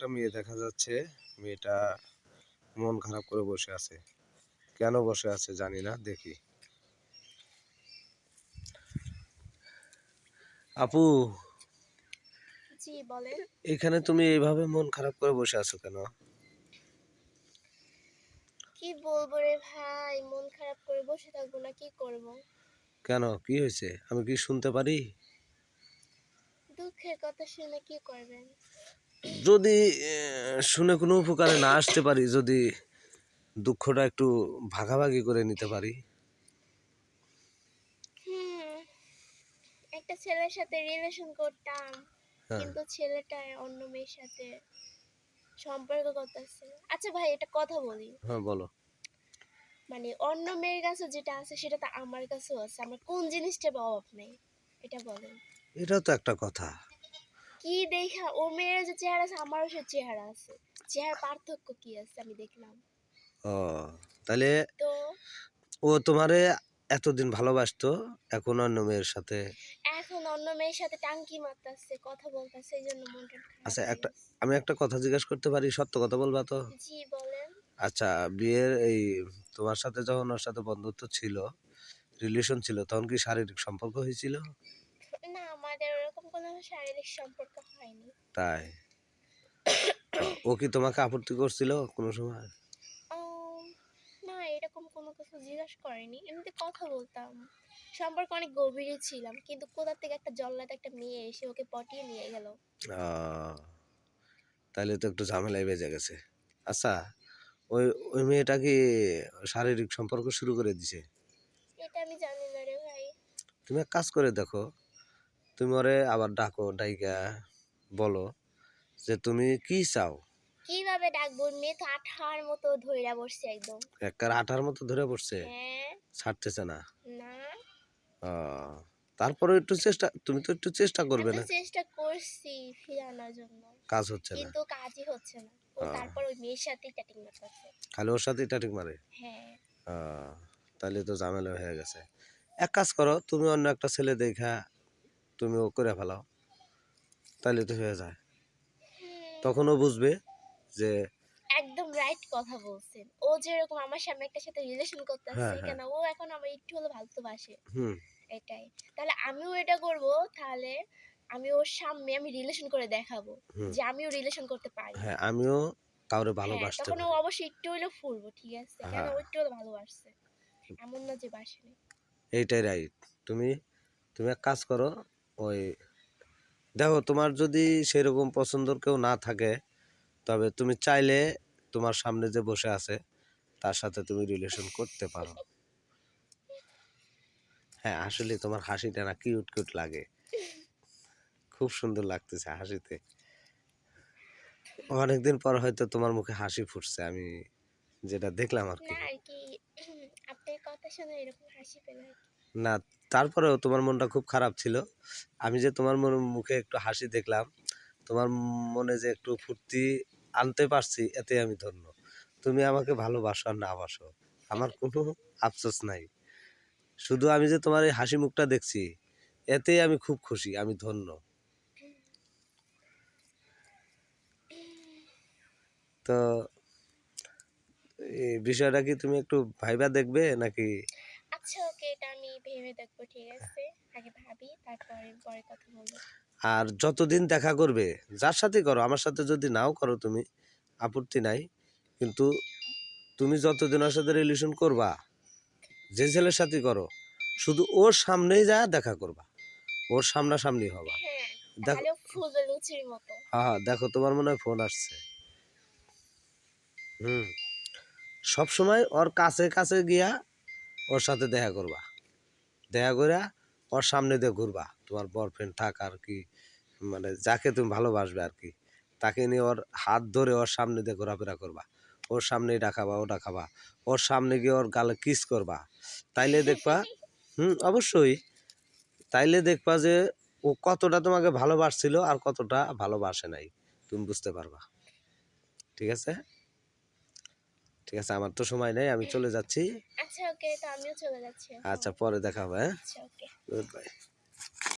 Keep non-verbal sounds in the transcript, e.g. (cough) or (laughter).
একটা মেয়ে দেখা যাচ্ছে। মেয়েটা মন খারাপ করে বসে আছে। কেন বসে আছে জানি না দেখি। আপু! জি বলেন। এখানে তুমি এইভাবে মন খারাপ করে বসে আছো কেন? কি বলব রে ভাই? মন খারাপ করে বসে থাকব না কি করব? কেন? কি হয়েছে? আমি কি শুনতে পারি? দুঃখের কথা শুনে কি করবেন? যদি শুনে কোনো উপকারে না আসতে পারি যদি দুঃখটা একটু ভাগাভাগি করে নিতে পারি। একটা ছেলের সাথে রিলেশন করতাম হ্যাঁ। কিন্তু ছেলেটা অন্য মেয়ের সাথে সম্পর্ক করতেছে। আচ্ছা ভাই এটা কথা বলি। হ্যাঁ বলো। মানে অন্য মেয়ের কাছে যেটা আছে সেটা তো আমার কাছেও আছে। আমার কোন জিনিসটার অভাব নেই এটা বলেন। এটাও তো একটা কথা। কি দেখা ও মেয়ের যে চেহারা আছে আমারও সে চেহারা আছে। চেহারা পার্থক্য কি আছে আমি দেখলাম। ও তাহলে তো ও তোমারে এতদিন ভালোবাসতো এখন অন্য মেয়ের সাথে? এখন অন্য মেয়ের সাথে টাঙ্কি মারতাছে কথা বলতাছে এই জন্য মনটা খারাপ আচ্ছা, একটা- আমি একটা কথা জিজ্ঞেস করতে পারি সত্য কথা বলবা তো? জি বলেন। আচ্ছা বিয়ের এই তোমার সাথে যখন ওর সাথে বন্ধুত্ব ছিল রিলেশন ছিল তখন কি শারীরিক সম্পর্ক হয়েছিল? ওরকম কোনো শারীরিক সম্পর্ক হয়নি। তাই? (coughs) ও কি তোমাকে আপত্তি করছিল কোনো সময়? না এরকম কোনো কিছু জিজ্ঞাসা করেনি। এমনিতে কথা বলতাম। সম্পর্ক অনেক গভীরে ছিলাম কিন্তু কোথা থেকে একটা জল্লাদ একটা মেয়ে এসে ওকে পটিয়ে নিয়ে গেল। তাহলে তো একটু ঝামেলায় বেজে গেছে। আচ্ছা ওই ওই মেয়েটা কি শারীরিক সম্পর্ক শুরু করে দিছে? এটা আমি জানি না রে ভাই। তুমি এক কাজ করে দেখো তুমি ওরে আবার ডাকো ডাইকা বলো যে তুমি কি চাও? কীভাবে ডাকবো? মেয়ে তো আঠার মতো ধইরা বসছে একদম। একবার আঠার মতো ধরে পড়ছে হ্যাঁ। ছাড়তেছে না? না। তারপরে একটু চেষ্টা তুমি তো একটু চেষ্টা করবে না? চেষ্টা করছি ফিরানোর জন্য। কাজ হচ্ছে না। কিন্তু কাজই হচ্ছে না। ও তারপর ওই মেয়ের সাথে চ্যাটিং করতেছে খালি ওর সাথে ঠিক মারে? হ্যাঁ। তাহলে তো ঝামেলা হয়ে গেছে। এক কাজ করো তুমি অন্য একটা ছেলে দেখা তুমি ও করে ফেলাও তাহলে তো হয়ে যায়। হুম, তখন ও বুঝবে যে একদম রাইট কথা বলছেন। ও যেরকম আমার সামনে একটা সাথে রিলেশন করতেছে হ্যাঁ, হ্যাঁ। কেন? ও এখন আমার একটু হলে ভালোবাসে হুম। এটাই। তাহলে আমিও এটা করব তাহলে আমি ওর সামনে আমি রিলেশন করে দেখাবো যে আমিও রিলেশন করতে পারি। হ্যাঁ আমিও কাউরে হ্যাঁ, ভালোবাসতে তখন ও অবশ্যই একটু হলেও ফুলবো ঠিক আছে? কেন। ও একটু হলে ভালোবাসছে। এমন না যে বাসেনি এইটাই রাইট তুমি তুমি এক কাজ করো ওই দেখো তোমার যদি সেরকম পছন্দর কেউ না থাকে তবে তুমি চাইলে তোমার সামনে যে বসে আছে তার সাথে তুমি রিলেশন করতে পারো। হ্যাঁ আসলে তোমার হাসিটা না কিউট কিউট লাগে। খুব সুন্দর লাগতেছে হাসিতে। অনেকদিন পর হয়তো তোমার মুখে হাসি ফুটছে আমি যেটা দেখলাম আর কি। না (clears throat) আপনার কথা শুনে এরকম হাসি পেলে আর কি। না তারপরেও তোমার মনটা খুব খারাপ ছিল। আমি যে তোমার মন- মুখে একটু হাসি দেখলাম, তোমার মনে যে একটু ফুর্তি আনতে পারছি এতে আমি ধন্য। তুমি আমাকে ভালোবাসো আর না বাসো, আমার কোনো আফসোস নাই। শুধু আমি যে তোমার এই হাসি মুখটা দেখছি, এতেই আমি খুব খুশি, আমি ধন্য। তো, এই বিষয়টা কি তুমি একটু ভাইবা দেখবে নাকি আচ্ছা ওকে এটা আমি ভেবে দেখব ঠিক আছে? আগে ভাবি তারপরে পরে কথা বলব। আর যতদিন দেখা করবে যার সাথে করো আমার সাথে যদি নাও করো তুমি আপত্তি নাই। কিন্তু তুমি যতদিন ওর সাথে রিলেশন করবা যে ছেলের সাথে করো শুধু ওর সামনেই যা দেখা করবা ওর সামনাসামনি হবা। হ্যাঁ দেখো হ্যাঁ হ্যাঁ দেখো তোমার মনে হয় ফোন আসছে। হুম। সবসময় ওর কাছে কাছে গিয়া ওর সাথে দেখা করবা। দেখা করে ওর সামনে দিয়ে ঘুরবা। তোমার বয়ফ্রেন্ড থাক আর কি মানে যাকে তুমি ভালোবাসবে আর কি, তাকে নিয়ে ওর হাত ধরে ওর সামনে দিয়ে ঘোরাফেরা করবা। ওর সামনেই ডাকাবা, ওটা খাবা। ওর সামনে গিয়ে ওর গালে কিস করবা। তাইলে দেখবা, হুম, অবশ্যই। তাইলে দেখবা যে ও কতটা তোমাকে ভালোবাসছিল আর কতটা ভালোবাসে নাই। তুমি বুঝতে পারবা। ঠিক আছে? ঠিক আছে, আমার তো সময় নেই, আমি চলে যাচ্ছি। আচ্ছা ওকে তো আমিও চলে যাচ্ছি আচ্ছা পরে দেখা হবে হ্যাঁ? আচ্ছা ওকে গুড বাই